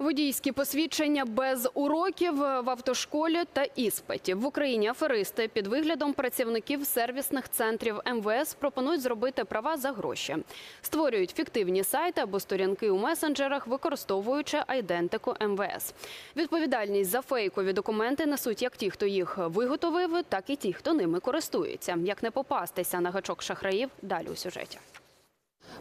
Водійські посвідчення без уроків в автошколі та іспитів в Україні. Аферисти під виглядом працівників сервісних центрів МВС пропонують зробити права за гроші. Створюють фіктивні сайти або сторінки у месенджерах, використовуючи айдентику МВС. Відповідальність за фейкові документи несуть як ті, хто їх виготовив, так і ті, хто ними користується. Як не попастися на гачок шахраїв? Далі у сюжеті.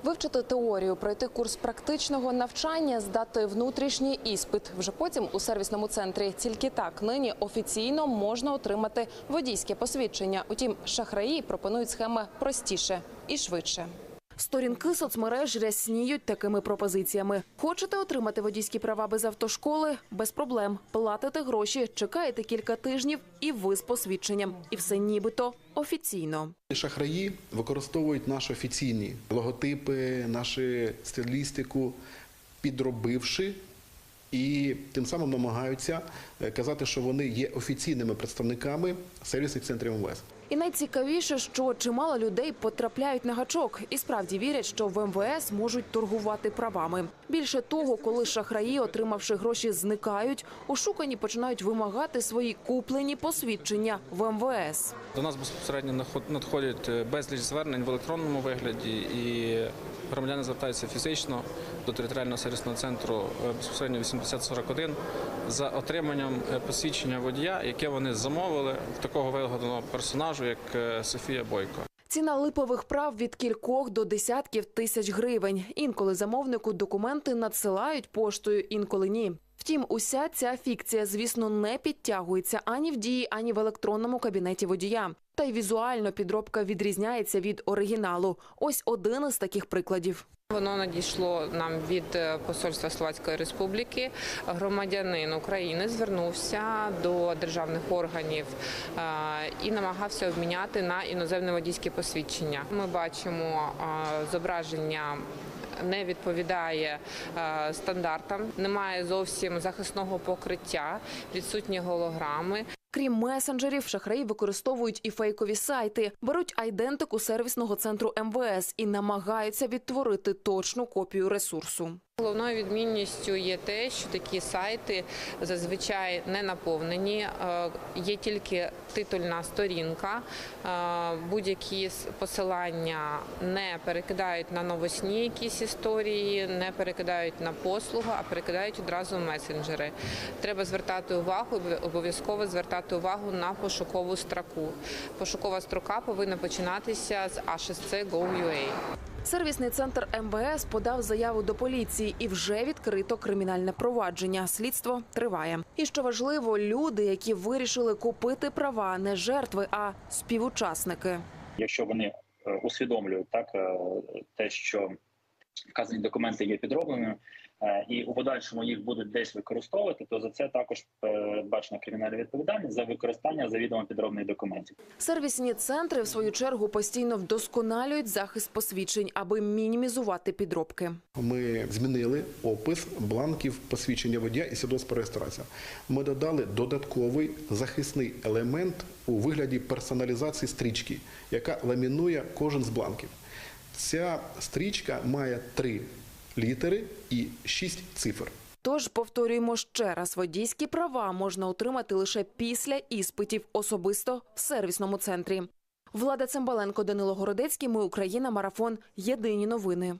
Вивчити теорію, пройти курс практичного навчання, здати внутрішній іспит. Вже потім у сервісному центрі. Тільки так нині офіційно можна отримати водійське посвідчення. Утім, шахраї пропонують схеми простіше і швидше. Сторінки соцмереж рясніють такими пропозиціями. Хочете отримати водійські права без автошколи? Без проблем. Платите гроші, чекаєте кілька тижнів, і ви з посвідченням. І все нібито офіційно. Шахраї використовують наші офіційні логотипи, нашу стилістику, підробивши і тим самим намагаються е, казати, що вони є офіційними представниками сервісних центрів МВС. І найцікавіше, що чимало людей потрапляють на гачок і справді вірять, що в МВС можуть торгувати правами. Більше того, коли шахраї, отримавши гроші, зникають, ошукані починають вимагати свої куплені посвідчення в МВС. До нас безпосередньо надходять е, безліч звернень в електронному вигляді, і громадяни звертаються фізично до територіального сервісного центру е, безпосередньо 8041 за отриманням е, посвідчення водія, яке вони замовили в такого вигаданого персонажу, як е, Софія Бойко. Ціна липових прав від кількох до десятків тисяч гривень. Інколи замовнику документи надсилають поштою, інколи ні. Втім, уся ця фікція, звісно, не підтягується ані в дії, ані в електронному кабінеті водія. Та й візуально підробка відрізняється від оригіналу. Ось один із таких прикладів. Воно надійшло нам від е, посольства Словацької Республіки. Громадянин України звернувся до державних органів е, і намагався обміняти на іноземне водійське посвідчення. Ми бачимо е, зображення. Не відповідає стандартам, немає зовсім захисного покриття, відсутні голограми. Крім месенджерів, шахраї використовують і фейкові сайти, беруть айдентику сервісного центру МВС і намагаються відтворити точну копію ресурсу. Головною відмінністю є те, що такі сайти зазвичай не наповнені. е, Є тільки титульна сторінка. е, Будь-які посилання не перекидають на новосні якісь історії, не перекидають на послугу, а перекидають одразу месенджери. Треба звертати увагу, обов'язково звертати увагу на пошукову строку. Пошукова строка повинна починатися з A6C.gov.ua. Сервісний центр МВС подав заяву до поліції і вже відкрито кримінальне провадження. Слідство триває. І що важливо, люди, які вирішили купити права, не жертви, а співучасники. якщо вони е, усвідомлюють так е, те, що вказані документи є підробленими, е, і у подальшому їх будуть десь використовувати, то за це також передбачена кримінальна відповідальність за використання завідомо підробних документів. Сервісні центри, в свою чергу, постійно вдосконалюють захист посвідчень, аби мінімізувати підробки. Ми змінили опис бланків посвідчення водія і свідоцтва про реєстрацію. Ми додали додатковий захисний елемент у вигляді персоналізації стрічки, яка ламінує кожен з бланків. Ця стрічка має три літери і шість цифр. Тож повторюємо ще раз: водійські права можна отримати лише після іспитів, особисто в сервісному центрі. Влада Цимбаленко, Данило Городецький. Ми Україна. Марафон. Єдині новини.